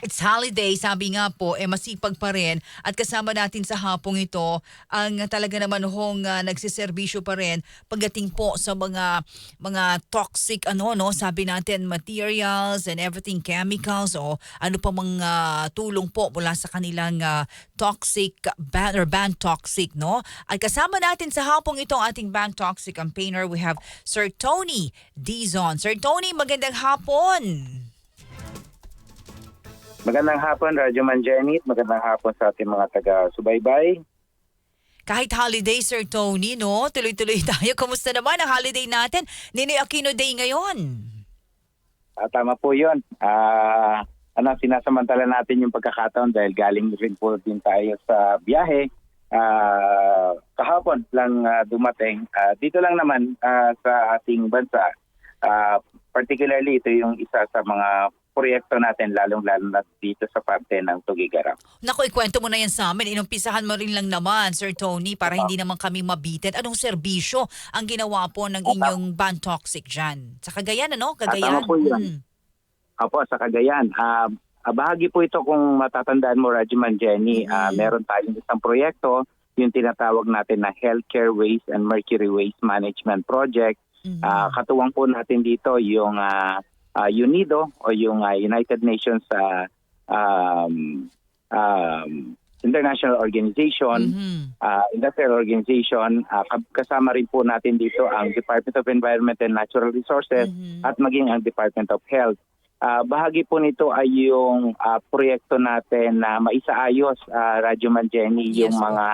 It's holiday, sabi nga po, eh masipag pa rin. At kasama natin sa hapong ito, ang talaga naman hong uh, nagsiservisyo pa rin pagdating po sa mga mga toxic ano no, sabi natin materials and everything chemicals o ano pa mga tulong po mula sa kanilang uh, toxic ban or ban toxic no. At kasama natin sa hapong ito ang ating ban toxic campaigner, we have Sir Tony Dizon. Sir Tony, magandang hapon. Magandang hapon, Radyo Man Jenny. Magandang hapon sa ating mga taga-subaybay. Kahit holiday, Sir Tony, no? Tuloy-tuloy tayo. Kamusta naman ang holiday natin? Ninoy Aquino Day ngayon. Ah, tama po yun. Ah, ano, sinasamantala natin yung pagkakataon dahil galing rin po din tayo sa biyahe. Ah, kahapon lang ah, dumating. Ah, dito lang naman ah, sa ating bansa. Ah, particularly ito yung isa sa mga proyekto natin lalong-lalo na dito sa parte ng Tugigarang. Naku, ikwento mo na yan sa amin. Inumpisahan mo rin lang naman, Sir Tony, para hindi naman kami mabitin. Anong serbisyo ang ginawa po ng inyong ban toxic dyan? Sa Cagayan, ano? Cagayan? tama po yun. Hmm. Apo, sa Cagayan. Ah, bahagi po ito kung matatandaan mo, Rajiman Jenny. Ah, Mhm. meron tayong isang proyekto, yung tinatawag natin na Healthcare Waste and Mercury Waste Management Project. Mhm. Ah, katuwang po natin dito yung ah, ah, UNIDO o yung ah, United Nations ah, um, um, International Organization Mhm. uh, industrial organization. Uh, kasama rin po natin dito ang Department of Environment and Natural Resources Mhm. at maging ang Department of Health. Uh, bahagi po nito ay yung uh, proyekto natin na maisaayos, uh, Radyo Manjeni, Yes yung mga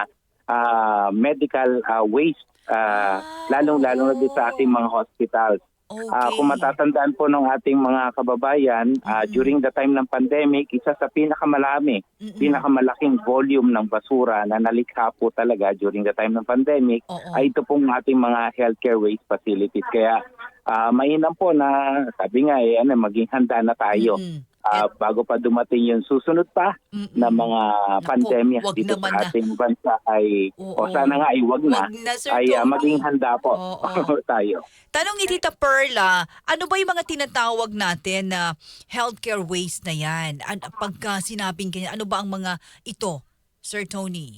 uh, medical uh, waste, uh, Ah, lalong-lalo na din sa ating mga hospitals. Okay. Ah, kung matatandaan po ng ating mga kababayan, ah, Mhm. during the time ng pandemic, isa sa pinakamalami Mhm. pinakamalaking volume ng basura na nalikha po talaga during the time ng pandemic Oo. ay ito pong ating mga healthcare waste facilities. Kaya ah, mainam po na sabi nga eh, ano, maging handa na tayo Mhm. Ah, bago pa dumating yung susunod pa Mhm. na mga Naku, pandemya wag dito naman sa na. ating bansa ay Oo. o sana nga ay wag na Wag na, Sir ay Tony. maging handa po Oo. tayo. Tanong ni Tita Perla, ano ba yung mga tinatawag natin na healthcare waste na yan? An- pagka sinabing ganyan, ano ba ang mga ito, Sir Tony?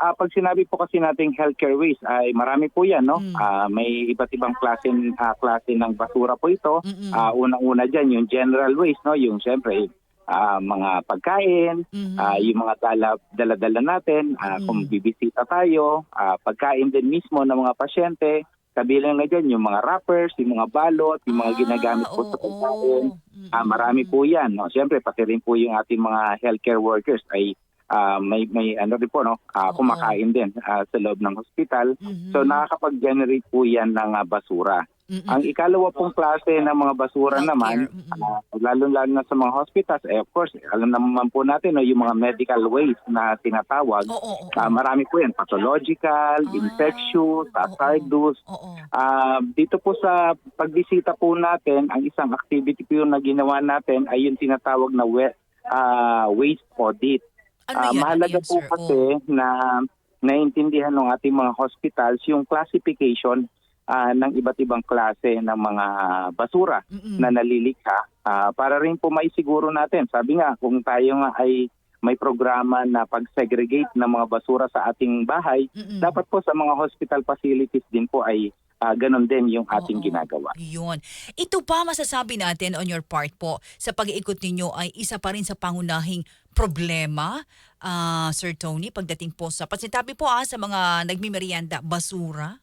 Ah, pag sinabi po kasi nating healthcare waste ay marami po 'yan, no? Mm. Ah, may iba't ibang klase ah, klase ng basura po ito. Mm-mm. Ah, unang-una diyan yung general waste, no? Yung siyempre ah, mga pagkain, Mhm. ah, yung mga dala, dala-dala natin, ah, Mm. kung bibisita tayo, ah, pagkain din mismo ng mga pasyente, kabilang na dyan yung mga wrappers, yung mga balot, yung mga Ah, ginagamit po sa oo. pagkain. Ah, marami po 'yan, no. Siyempre pati rin po yung ating mga healthcare workers ay ah, may may ano rin po no, Oo. kumakain din ah, sa loob ng hospital. Mhm. So nakakapag-generate po 'yan ng ah, basura. Mm-mm. Ang ikalawa pong klase ng mga basura Healthcare, naman, ah, lalo-lalo na sa mga hospitals, eh of course, alam naman po natin no, yung mga medical waste na tinatawag. Oo, oo, oo. Ah, marami po 'yan, pathological, Ah, infectious, hazardous, Oo. Ah, dito po sa pagbisita po natin, ang isang activity po yung na ginawa natin ay yung tinatawag na we- ah, waste audit. Ano yan? mahalaga ano yan, po sir? kasi Oo. na naintindihan ng ating mga hospitals yung classification ah, ng iba't ibang klase ng mga basura Mm-mm. na nalilikha ah, para rin po maisiguro natin. Sabi nga, kung tayo nga ay may programa na pag-segregate ng mga basura sa ating bahay, Mm-mm. dapat po sa mga hospital facilities din po ay ah, ganon din yung ating Oo. ginagawa. Yun. Ito pa masasabi natin on your part po sa pag-iikot ninyo ay isa pa rin sa pangunahing problema, ah, Sir Tony, pagdating po sa, pasitabi po ah, sa mga nagmimerienda, basura.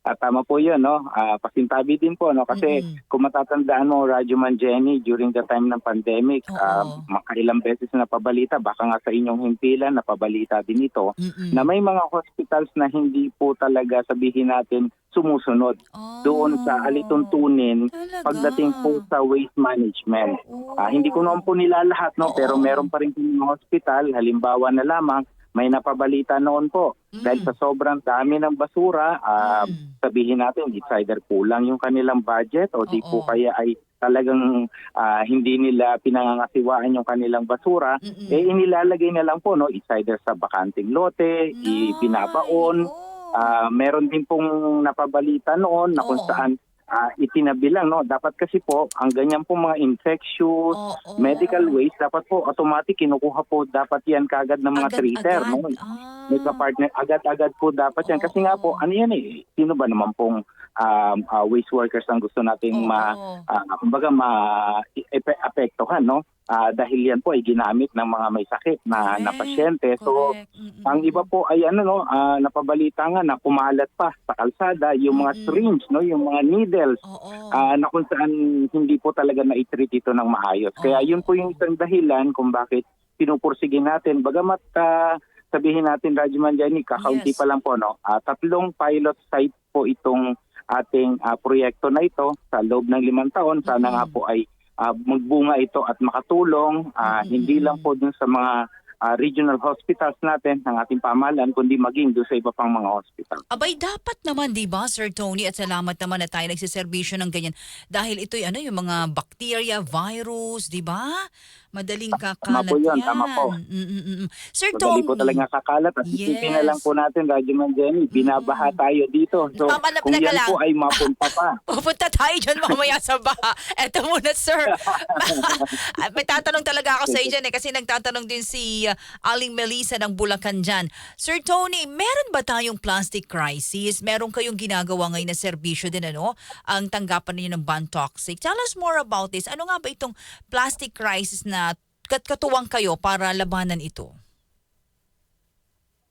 At tama po yun, no? Ah, pasintabi din po, no? Kasi Mm-mm. kung matatandaan mo, Radyo Man Jenny, during the time ng pandemic, Oo. ah, makailang beses na napabalita, baka nga sa inyong himpilan, napabalita din ito, Mm-mm. na may mga hospitals na hindi po talaga sabihin natin sumusunod Ah, doon sa alituntunin talaga? pagdating po sa waste management. Oh. Ah, hindi ko naman po nila lahat, no? Oo. pero meron pa rin po mga hospital, halimbawa na lamang, may napabalita noon po. Mm. Dahil sa sobrang dami ng basura, ah, Mm. sabihin natin, it's either kulang yung kanilang budget o di Oo. po kaya ay talagang ah, hindi nila pinangangasiwaan yung kanilang basura, Mm-mm. eh inilalagay na lang po, no? It's either sa bakanting lote, ipinabaon. Ay, oo. Ah, meron din pong napabalita noon na kung Oo. saan ah, itinabi lang. No? Dapat kasi po, ang ganyan po mga infectious, Oo. medical waste, dapat po automatic kinukuha po dapat yan kagad ng mga treater. No? Agad-agad. Ah. May partner agad-agad po dapat yan. Kasi nga po, ano yan eh, sino ba naman pong um, ah, waste workers ang gusto nating ma, Oo. ah, kumbaga ma epe- apektuhan, no? Ah, dahil yan po ay ginamit ng mga may sakit na, na Correct. pasyente. So, Correct. Mm-mm. ang iba po ay ano no, ah, napabalita nga na kumalat pa sa kalsada yung mga Mm-mm. syringe, no, yung mga needles Oo. ah, na kung saan hindi po talaga na-treat ito ng maayos. Kaya Oo. yun po yung isang dahilan kung bakit pinupursige natin. Bagamat ah, sabihin natin, Rajman Jenny, kakaunti Yes. pa lang po, no? Ah, tatlong pilot site po itong ating ah, proyekto na ito sa loob ng limang taon. Sana Mm-mm. nga po ay ah, magbunga ito at makatulong ah, Mm-mm. hindi lang po dun sa mga ah, regional hospitals natin ng ating pamahalaan, kundi maging doon sa iba pang mga hospital. Abay, dapat naman, di ba, Sir Tony? At salamat naman na tayo nagsiservisyo ng ganyan. Dahil ito'y ano, yung mga bacteria, virus, di ba? Madaling kakalat po yun, yan. tama po. Mm-mm-mm. Sir Madali Tony. po talaga kakalat at isipin na lang Yes. po natin, Radyo Man Jenny, binabaha tayo dito. So, Tama na, kung yan lang. po ay mapunta pa, Pupunta tayo dyan mamaya sa baha. Eto muna, sir. May tatanong talaga ako sa iyo dyan eh, kasi nagtatanong din si uh, Aling Melissa ng Bulacan dyan. Sir Tony, meron ba tayong plastic crisis? Meron kayong ginagawa ngayon na serbisyo din ano? Ang tanggapan ninyo ng ban toxic. Tell us more about this. Ano nga ba itong plastic crisis na kat katuwang kayo para labanan ito?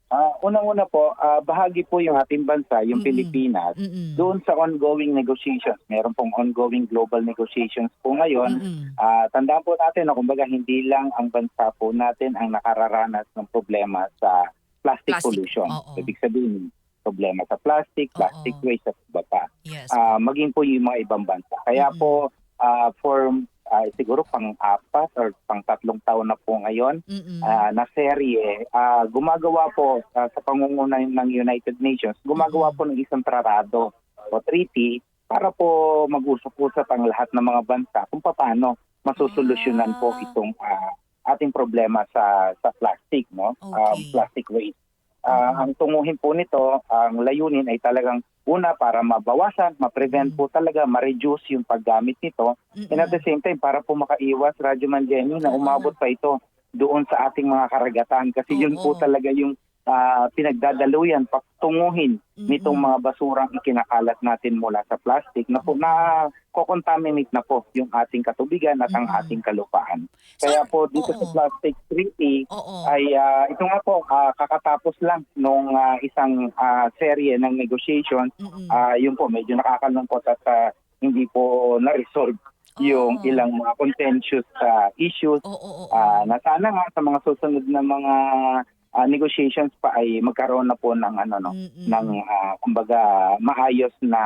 Ah, unang-una po, ah, bahagi po yung ating bansa, yung Mm-mm. Pilipinas, Mm-mm. doon sa ongoing negotiations. Meron pong ongoing global negotiations po ngayon. Mm-mm. Ah, tandaan po natin na kumbaga hindi lang ang bansa po natin ang nakararanas ng problema sa plastic, Plastic, pollution. oo. Ibig sabihin, problema sa plastic, plastic Oo. waste at iba pa. Yes. Ah, maging po yung mga ibang bansa. Kaya Mm-mm. po ah, for ah, siguro pang-apat or pang-tatlong taon na po ngayon Mm-mm. ah, na serye, ah, gumagawa po ah, sa pangunguna ng United Nations, gumagawa po ng isang tratado o treaty para po mag-usap-usap ang lahat ng mga bansa kung paano masusolusyonan po Ah. itong ah, ating problema sa sa plastic, no? Ah, Okay. plastic waste. Mhm. Ang tunguhin po nito, ang layunin ay talagang una para mabawasan, ma-prevent po talaga, ma-reduce yung paggamit nito Mm-mm. And at the same time, para po makaiwas, Radyo Man Jenny, na umabot pa ito doon sa ating mga karagatan. Kasi yun po talaga yung ah, pinagdadaluyan, patunguhin nitong Mm-mm. mga basurang ikinakalat natin mula sa plastic na po na kokontaminate na po yung ating katubigan at ang Mm-mm. ating kalupaan. So, Kaya po dito sa oo. plastic treaty, Oo. ay ah, ito nga po ah, kakatapos lang nung ah, isang ah, serye ng negotiation Mm-mm. Ah, yun po, medyo nakakalungkot at ah, hindi po na-resolve yung ilang mga contentious ah, issues Oo, oo, oo. Ah, na sana nga sa mga susunod na mga ah, negotiations pa ay magkaroon na po ng ano no Mm-mm. ng ah, kumbaga maayos na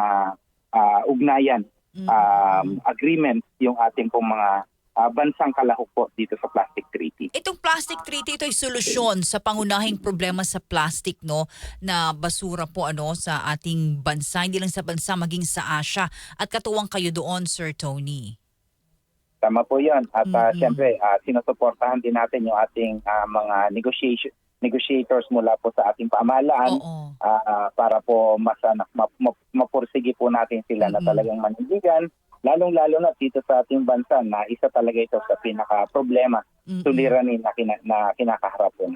ah, ugnayan Mm-mm. um, agreement yung ating pong mga ah, bansang kalahok po dito sa plastic treaty. Itong plastic treaty ito ay solusyon sa pangunahing problema sa plastic no na basura po ano sa ating bansa hindi lang sa bansa maging sa Asia at katuwang kayo doon Sir Tony. Tama po 'yon. At ah, Mm-mm. syempre, ah, sinusuportahan din natin yung ating ah, mga negotiation negotiators mula po sa ating pamahalaan Oo. ah, para po mas ma- ma- mapursige po natin sila na Mm-mm. talagang manindigan lalong-lalo na dito sa ating bansa na isa talaga ito sa pinaka-problema Mm-mm. suliranin na, kina- na kinakaharap po.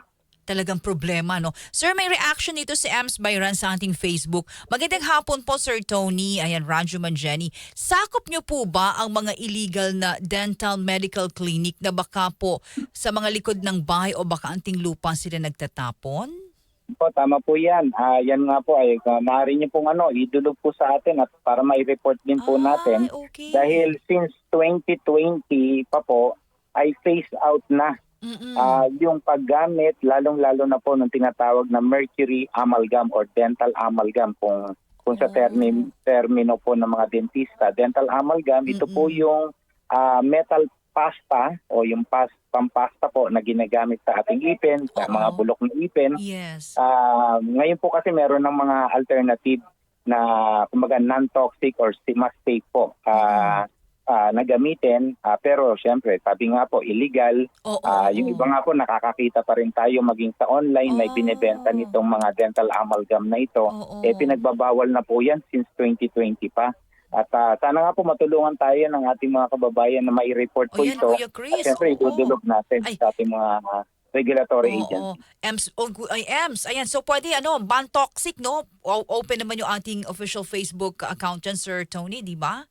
Talagang problema no. Sir may reaction dito si Ems Bayran sa ating Facebook. Magandang hapon po Sir Tony. Ayan Radyo Manjeni. Sakop niyo po ba ang mga illegal na dental medical clinic na baka po sa mga likod ng bahay o baka anting lupa sila nagtatapon? Po, tama po yan. Ah, yan nga po ay uh, maaari niyo pong ano, idulog po sa atin at para mai-report din po natin. Ay, okay. Dahil since 2020 pa po ay phase out na Mm-mm. Ah, yung paggamit, lalong-lalo na po ng tinatawag na mercury amalgam or dental amalgam kung kung sa Oh. termi, termino po ng mga dentista. Dental amalgam, ito po Mm-mm. yung ah, metal pasta o yung pas, pampasta po na ginagamit sa ating ipin, sa Oo. mga bulok ng ipin. Yes. Ah, ngayon po kasi meron ng mga alternative na kumbaga non-toxic or si- mas safe po ah, ah, na gamitin. Ah, pero syempre, sabi nga po, illegal. Oo. Ah, yung iba nga po nakakakita pa rin tayo maging sa online na Oh. binebenta nitong mga dental amalgam na ito. Oo. Eh pinagbabawal na po yan since 2020 pa. At ah, sana nga po matulungan tayo ng ating mga kababayan na may report O po yan, ito. Chris. At syempre, oo. idudulog natin Ay. sa ating mga ah, regulatory agencies. Oo. EMS, oh, ay, EMS. Ayan, so pwede, ano, ban toxic, no? O- open naman yung ating official Facebook account dyan, Sir Tony, di ba?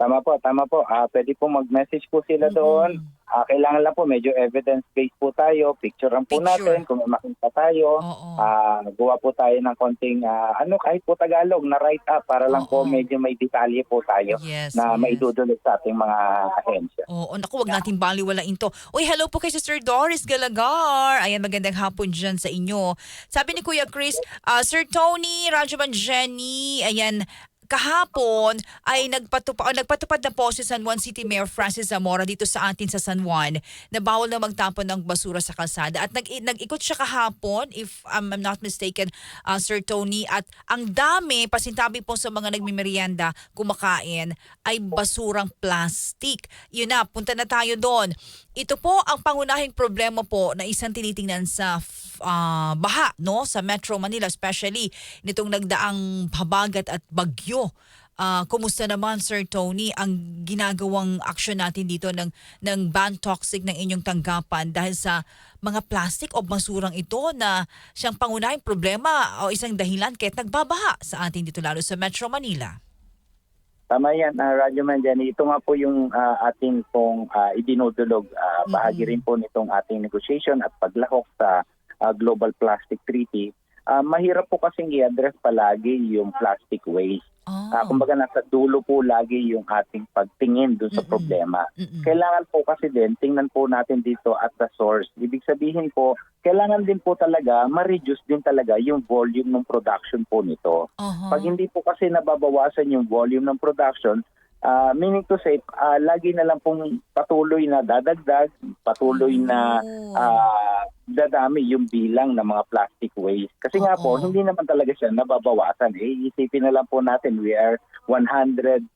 Tama po, tama po. Ah, pwede po mag-message po sila doon. Ah, kailangan lang po medyo evidence-based po tayo. Picturean po Picture. natin kung may makita tayo. Oo. Ah, gawa po tayo ng konting ah, ano kahit po Tagalog na write up para lang po Oo. medyo may detalye po tayo yes, na yes. maidudulog sa ating mga ahensya. Oo, naku, wag natin baliwalain to. Uy, hello po kay Sister Doris Galagar. Ayan, magandang hapon dyan sa inyo. Sabi ni Kuya Chris, ah, Sir Tony, Rajaman Jenny, ayan, kahapon ay nagpatupad, nagpatupad na po si San Juan City Mayor Francis Zamora dito sa atin sa San Juan na bawal na magtapon ng basura sa kalsada. At nag, nag-ikot siya kahapon, if um, I'm not mistaken, uh, Sir Tony. At ang dami, pasintabi po sa mga nagmimerienda, kumakain, ay basurang plastic. Yun na, punta na tayo doon. Ito po ang pangunahing problema po na isang tinitingnan sa ah, baha no sa Metro Manila especially nitong nagdaang habagat at bagyo. Ah, kumusta naman Sir Tony ang ginagawang aksyon natin dito ng ng ban toxic ng inyong tanggapan dahil sa mga plastic o basurang ito na siyang pangunahing problema o isang dahilan kahit nagbabaha sa atin dito lalo sa Metro Manila. Tama yan, uh, Radyo Man Jenny. Ito nga po yung ah, ating pong ah, idinudulog. Ah, bahagi rin po nitong ating negotiation at paglahok sa ah, Global Plastic Treaty. Ah, mahirap po kasing i-address palagi yung plastic waste. Oh. kumbaga nasa dulo po lagi yung ating pagtingin dun sa Mm-mm. problema. Mm-mm. Kailangan po kasi din, tingnan po natin dito at the source. Ibig sabihin po, kailangan din po talaga ma-reduce din talaga yung volume ng production po nito. Aha. Pag hindi po kasi nababawasan yung volume ng production, ah, meaning to say, ah, lagi na lang pong patuloy na dadagdag, patuloy na ah, dadami yung bilang ng mga plastic waste. Kasi nga po, hindi naman talaga siya nababawasan. Eh, isipin na lang po natin, we are 110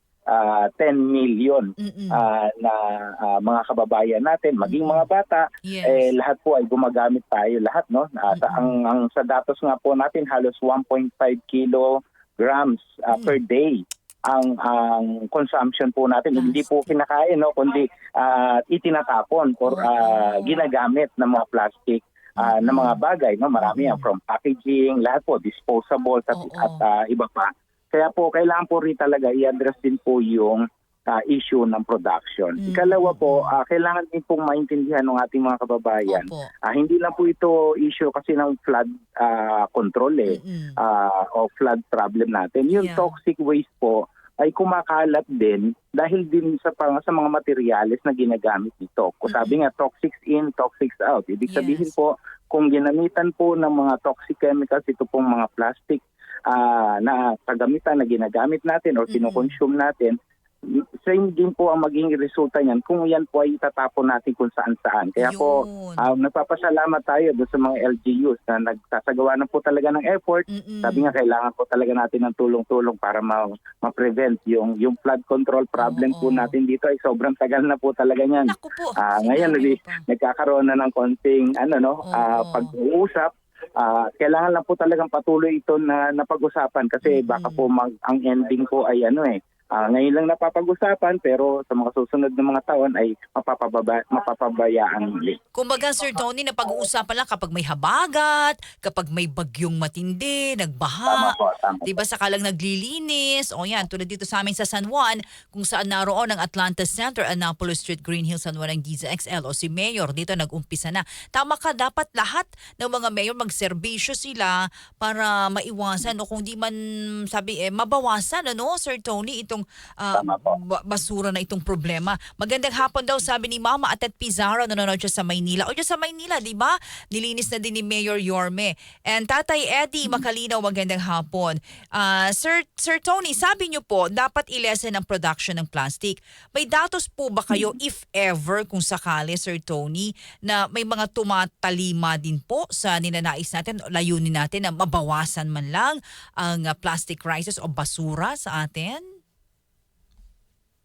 million Mm-mm. ah, na ah, mga kababayan natin, maging mga bata, yes. eh lahat po ay gumagamit tayo lahat no Ah, sa, Mm-mm. ang ang sa datos nga po natin halos 1.5 kilograms ah, Mm. per day ang ang consumption po natin hindi po kinakain no kundi ah, itinatapon or Oo. ginagamit ng mga plastic ah, na mga bagay no marami yan from packaging lahat po disposable at, at ah, iba pa kaya po kailangan po rin talaga i-address din po yung ah, issue ng production. Mm. Ikalawa po, ah, kailangan din pong maintindihan ng ating mga kababayan Opo. Ah, hindi lang po ito issue kasi ng flood ah, control eh, Mm-mm. ah, o flood problem natin. Yung Yeah. toxic waste po ay kumakalat din dahil din sa pang, sa mga materyales na ginagamit dito. Kung sabi nga toxics in, toxics out. Ibig Yes. sabihin po kung ginamitan po ng mga toxic chemicals ito pong mga plastic ah, na kagamitan na ginagamit natin or kinukonsume natin, same din po ang magiging resulta niyan kung yan po ay itatapon natin kung saan saan. Kaya po Yun. Ah, nagpapasalamat tayo doon sa mga LGUs na nagsasagawa na po talaga ng effort. Mm-mm. Sabi nga kailangan po talaga natin ng tulong-tulong para ma- ma-prevent yung yung flood control problem Oo. po natin dito ay sobrang tagal na po talaga niyan. Naku po. Ah, ngayon sinabi nag- pa. nagkakaroon na ng konting ano no, ah, Oo. pag-uusap. Ah, kailangan lang po talagang patuloy ito na napag-usapan kasi baka po mag, ang ending po ay ano eh ah, ngayon lang napapag-usapan pero sa mga susunod na mga taon ay mapapababa, mapapabayaan muli. Kumbaga, Sir Tony, na pag-uusapan lang kapag may habagat, kapag may bagyong matindi, Tama nagbaha, po, tama. Di ba sakalang naglilinis? O yan, tulad dito sa amin sa San Juan, kung saan naroon ang Atlanta Center, Annapolis Street, Green Hills, San Juan ng Giza XL o si Mayor, dito nag-umpisa na. Tama ka, dapat lahat ng mga mayor magserbisyo sila para maiwasan o kung di man sabi eh, mabawasan ano, Sir Tony, itong ba- basura na itong problema. Magandang hapon daw sabi ni Mama at at Pizarro nanonood siya sa Maynila. O sa Maynila, di ba? Nilinis na din ni Mayor Yorme. And Tatay Eddie Makalinaw, magandang hapon. Ah, Sir, Sir Tony, sabi niyo po, dapat ilesen ang production ng plastic. May datos po ba kayo, if ever, kung sakali, Sir Tony, na may mga tumatalima din po sa ninanais natin, layunin natin na mabawasan man lang ang ah, plastic crisis o basura sa atin?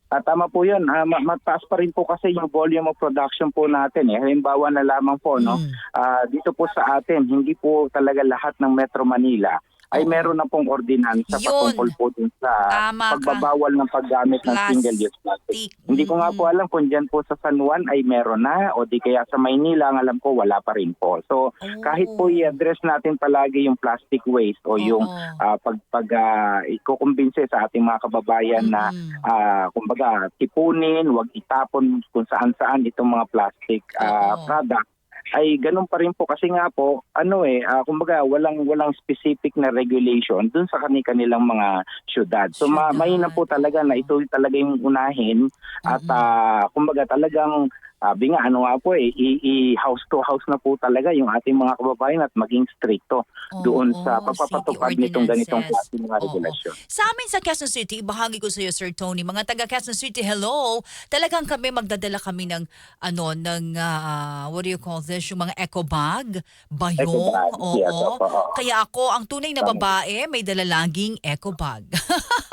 Ah, tama po yun. Ma- mataas pa rin po kasi yung volume of production po natin. Eh. Halimbawa na lamang po, no? Mm. Ah, dito po sa atin, hindi po talaga lahat ng Metro Manila ay meron na pong ordinansa Yun. patungkol po dun sa Tama ka. pagbabawal ng paggamit ng Plastic. single-use plastic. Hindi ko nga po alam kung dyan po sa San Juan ay meron na o di kaya sa Maynila ang alam ko wala pa rin po. So kahit po Oh. i-address natin palagi yung plastic waste o yung Oo. ah, pag pag ah, ikukumbinse sa ating mga kababayan na Mm-mm. ah, kumbaga tipunin, wag itapon kung saan-saan itong mga plastic ah, Oo. product ay ganun pa rin po kasi nga po ano eh ah, kumbaga walang walang specific na regulation dun sa kani kanilang mga syudad. So ma- mahina po talaga na ito talaga yung unahin at ah, kumbaga talagang sabi nga ano nga po eh i- i- house to house na po talaga yung ating mga kababayan at maging stricto doon sa pagpapatupad nitong ganitong klase mga Oo. regulasyon. Sa amin sa Quezon City, bahagi ko sa iyo Sir Tony, mga taga Quezon City, hello. Talagang kami magdadala kami ng ano ng ah, what do you call this, yung mga eco bag, bayong. Eco bag, Oo. yes. Kaya ako ang tunay na babae, may dala laging eco bag.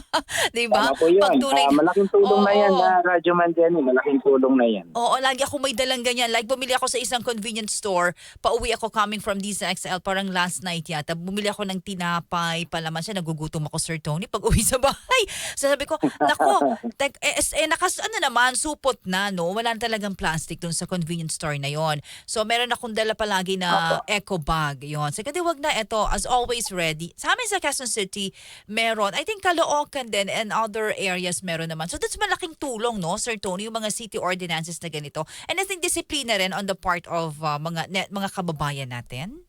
'Di ba? Tama po yun. Pag tunay Ah, malaking tulong na yan Oo. na Radyo Man Jenny. Malaking tulong na yan. Oo, lagi ako may dalang ganyan. Like, bumili ako sa isang convenience store. Pauwi ako coming from DZXL, parang last night yata. Bumili ako ng tinapay, palaman siya. Nagugutom ako, Sir Tony, pag uwi sa bahay. So sabi ko, nako, tek, eh, eh, nakas, ano naman, supot na, no? Wala na talagang plastic dun sa convenience store na yon. So, meron akong dala palagi na eco bag. yon. So, kasi wag na ito, as always ready. Sa amin sa Quezon City, meron. I think Caloocan din and other areas meron naman. So, that's malaking tulong, no, Sir Tony, yung mga city ordinances na ganito. And I think disiplina rin on the part of uh, mga net, mga kababayan natin.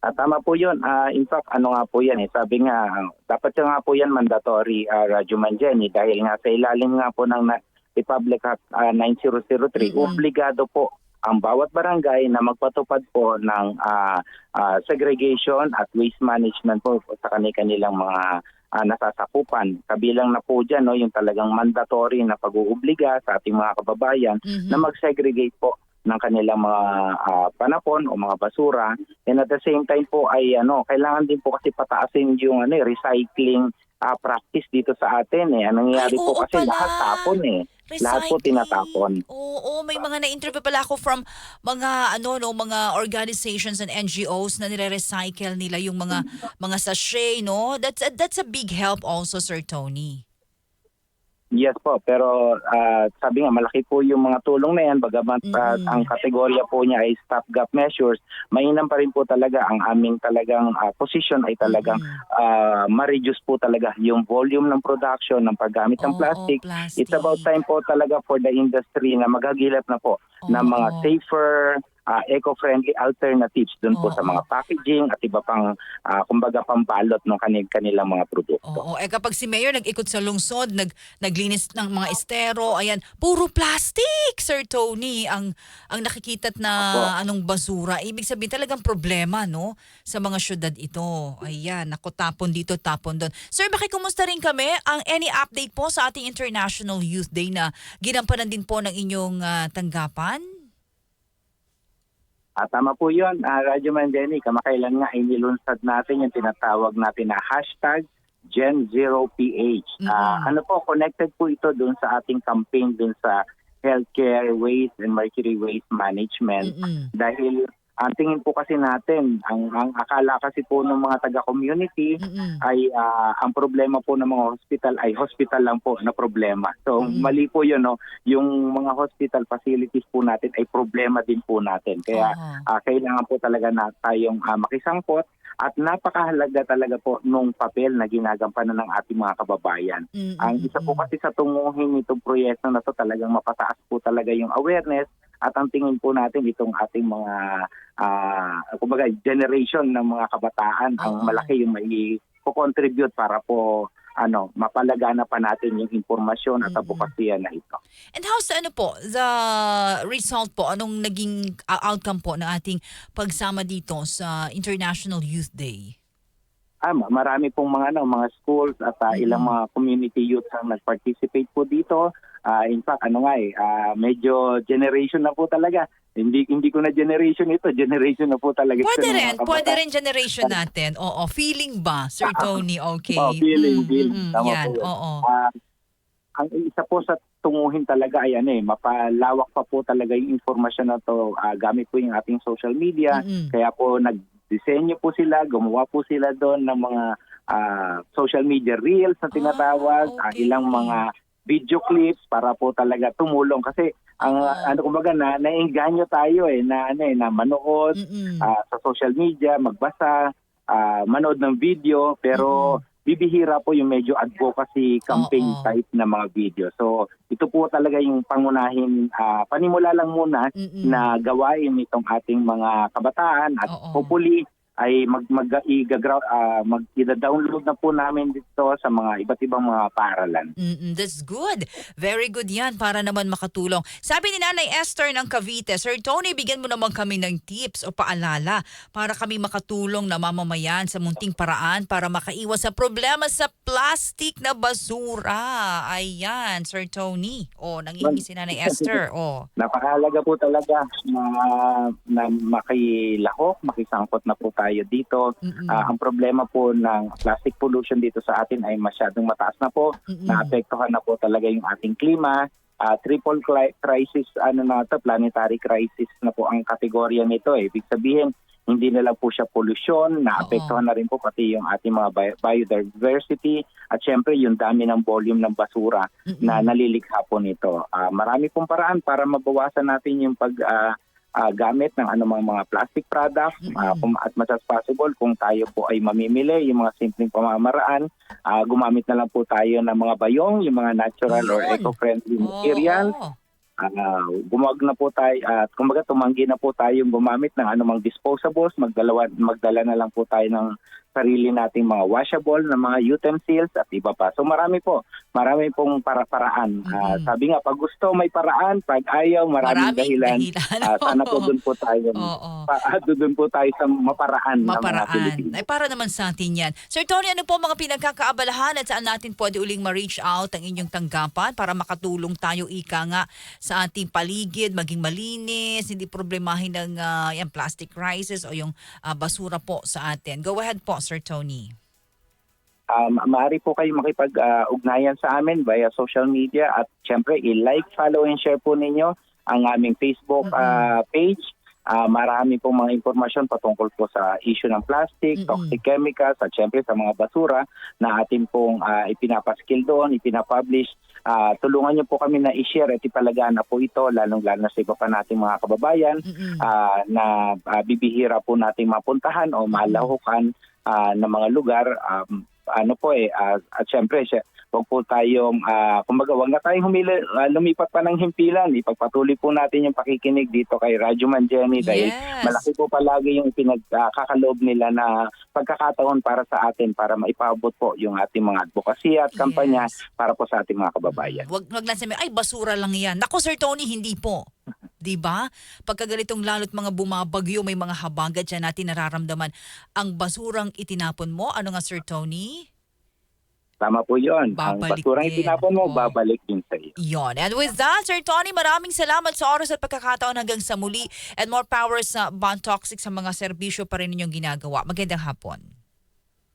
At tama po yun. Ah, in fact, ano nga po yan eh. Sabi nga, dapat nga po yan mandatory uh, Radyo Man Jenny dahil nga sa ilalim nga po ng Republic Act ah, 9003, Mhm. obligado po ang bawat barangay na magpatupad po ng ah, ah, segregation at waste management po sa kanilang mga ah, nasasakupan. Kabilang na po dyan no, yung talagang mandatory na pag-uubliga sa ating mga kababayan Mhm. na mag-segregate po ng kanilang mga ah, panapon o mga basura. And at the same time po ay ano, kailangan din po kasi pataasin yung ano, eh, recycling ah, practice dito sa atin eh. Ang nangyayari Ay, po kasi pala. lahat tapon eh. Lahat po Recycling. tinatapon. Oo, may mga na-interview pala ako from mga ano no, mga organizations and NGOs na nire-recycle nila yung mga mga sachet, no? That's a, that's a big help also, Sir Tony. Yes po, pero ah, sabi nga malaki po yung mga tulong na yan bagamat ah, Mm. ang kategorya po niya ay stopgap measures, mainam pa rin po talaga ang aming talagang ah, position ay talagang Mm. ah, ma-reduce po talaga yung volume ng production ng paggamit ng Oo, plastic. plastic. It's about time po talaga for the industry na maghagilap na po ng mga safer, ah, eco-friendly alternatives dun po Oo. sa mga packaging at iba pang ah, kumbaga pambalot ng kanil kanilang mga produkto. Oo, eh kapag si Mayor nag-ikot sa lungsod, nag naglinis ng mga estero, ayan, puro plastic, Sir Tony, ang ang nakikita't na Opo. anong basura. Ibig sabihin talagang problema, no, sa mga syudad ito. Ayan, nako tapon dito, tapon doon. Sir, makikumusta rin kami. Ang any update po sa ating International Youth Day na ginampanan din po ng inyong ah, tanggapan? At tama po yun, uh, Radyo Mandeni, kamakailan nga ay nilunsad natin yung tinatawag natin na hashtag Gen0PH. Ah, Mm-mm. ano po, connected po ito dun sa ating campaign dun sa healthcare waste and mercury waste management. Mm-mm. Dahil ang tingin po kasi natin, ang, ang akala kasi po ng mga taga-community Mm-mm. ay ah, ang problema po ng mga hospital ay hospital lang po na problema. So Mm. mali po 'yun no, yung mga hospital facilities po natin ay problema din po natin. Kaya Oo. ah, kailangan po talaga na tayong ah, makisangkot at napakahalaga talaga po nung papel na ginagampanan ng ating mga kababayan. Mm-mm. Ang isa po kasi sa tunguhin nitong proyekto na to talagang mapataas po talaga yung awareness at ang tingin po natin itong ating mga ah kumbaga generation ng mga kabataan ang malaki yung mai contribute para po ano mapalagana pa natin yung impormasyon at advokasya na ito. And how's the, ano po, the result po, anong naging uh, outcome po ng ating pagsama dito sa International Youth Day? Ah, ma- marami pong mga ano, mga schools at Mhm. ilang mga community youth ang nag-participate po dito. Ah, in fact, ano nga eh, ah, medyo generation na po talaga. Hindi hindi ko na generation ito, generation na po talaga. Pwede rin, pwede rin generation natin. Oo, feeling ba, Sir Tony? Okay. Oh, feeling, Mm, feeling. mm. Tama Yan, po oo. Ah, ang isa po sa tunguhin talaga ay ano eh, mapalawak pa po talaga yung informasyon na to ah, gamit po yung ating social media. Mm-mm. Kaya po nag nag-disenyo po sila, gumawa po sila doon ng mga ah, social media reels na tinatawag, Ah, ah, okay. ilang mga video clips para po talaga tumulong kasi ang Ah. ano kumbaga na naengganyo tayo eh na ano eh na manood Mm-mm. ah, sa social media, magbasa, ah, manood ng video, pero bibihira po yung medyo advocacy campaign Oo. type na mga video. So ito po talaga yung pangunahin, ah, panimula lang muna Mm-mm. na gawain itong ating mga kabataan at Oo. hopefully ay mag mag ah, mag download na po namin dito sa mga iba't ibang mga paaralan. Mm-mm, that's good. Very good yan para naman makatulong. Sabi ni Nanay Esther ng Cavite, Sir Tony, bigyan mo naman kami ng tips o paalala para kami makatulong na mamamayan sa munting paraan para makaiwas sa problema sa plastic na basura. Ayan, Sir Tony. O, nangingi si Nanay Esther. O. Napakahalaga po talaga na, na makilahok, makisangkot na po tayo dito. Mm-mm. Ah, ang problema po ng plastic pollution dito sa atin ay masyadong mataas na po. Mm-mm. Naapektuhan na po talaga yung ating klima. Ah, triple cli- crisis, ano na to, planetary crisis na po ang kategorya nito. Eh. Ibig sabihin, hindi na lang po siya pollution, naapektuhan na rin po pati yung ating mga bi- biodiversity at syempre yung dami ng volume ng basura Mm-mm. na nalilikha po nito. Ah, marami pong paraan para mabawasan natin yung pag ah, ah, gamit ng anumang mga plastic product ah, Mm-mm. kung at much as possible kung tayo po ay mamimili yung mga simpleng pamamaraan ah, gumamit na lang po tayo ng mga bayong yung mga natural or Yun. eco-friendly Oo, materials oo. Ah, gumawag na po tayo at kumbaga tumanggi na po tayong gumamit ng anumang disposables magdala magdala na lang po tayo ng sarili nating mga washable na mga utensils at iba pa. So marami po, marami pong para-paraan. Ah, Mhm. sabi nga pag gusto may paraan, pag ayaw maraming, Maraming dahilan. dahilan. Ah, sana po doon po tayo. Oo. pa- ah, doon po tayo sa maparaan, maparaan. Ay, para naman sa atin yan. Sir Tony, ano po mga pinagkakaabalahan at saan natin pwede uling ma-reach out ang inyong tanggapan para makatulong tayo ika nga sa ating paligid, maging malinis, hindi problemahin ng ah, yan, plastic crisis o yung ah, basura po sa atin. Go ahead po, Sir Tony. Um, maaari po kayo makipag-ugnayan sa amin via social media at syempre i-like, follow and share po ninyo ang aming Facebook ah, page. Ah, marami pong mga impormasyon patungkol po sa issue ng plastic, Mhm. toxic chemicals at syempre sa mga basura na atin pong ah, ipinapaskill doon, ipinapublish. Ah, tulungan niyo po kami na i-share at ipalagaan na po ito lalong-lalo sa iba pa nating mga kababayan Mm-mm. ah, na ah, bibihira po nating mapuntahan o malahukan ah, ng mga lugar. Um, ano po eh, ah, at syempre, siya, wag po tayong, ah, kumbaga, wag na tayong humili, ah, lumipat pa ng himpilan. Ipagpatuloy po natin yung pakikinig dito kay Radyo Man Jenny dahil Yes. malaki po palagi yung pinagkakaloob nila na pagkakataon para sa atin para maipaabot po yung ating mga advocacy at kampanya Yes. para po sa ating mga kababayan. Wag, wag lang sabihin, ay basura lang yan. Nako Sir Tony, hindi po. 'Di ba? Pagka ganitong lalo't mga bumabagyo, may mga habagat dyan natin nararamdaman. Ang basurang itinapon mo, ano nga Sir Tony? Tama po yun. Babalik Ang basurang din. itinapon mo, Oo. babalik din sa iyo. Yon. And with that, Sir Tony, maraming salamat sa oras at pagkakataon hanggang sa muli. And more power sa Bond Toxic sa mga serbisyo pa rin ninyong ginagawa. Magandang hapon.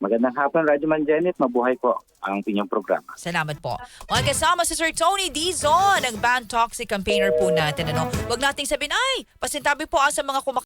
Magandang hapon, Radyo Man Janet. Mabuhay po ang pinyong programa. Salamat po. Mga kasama si Sir Tony Dizon, ang Band Toxic campaigner po natin. Ano? Huwag nating sabihin, ay, pasintabi po ah, sa mga kumakain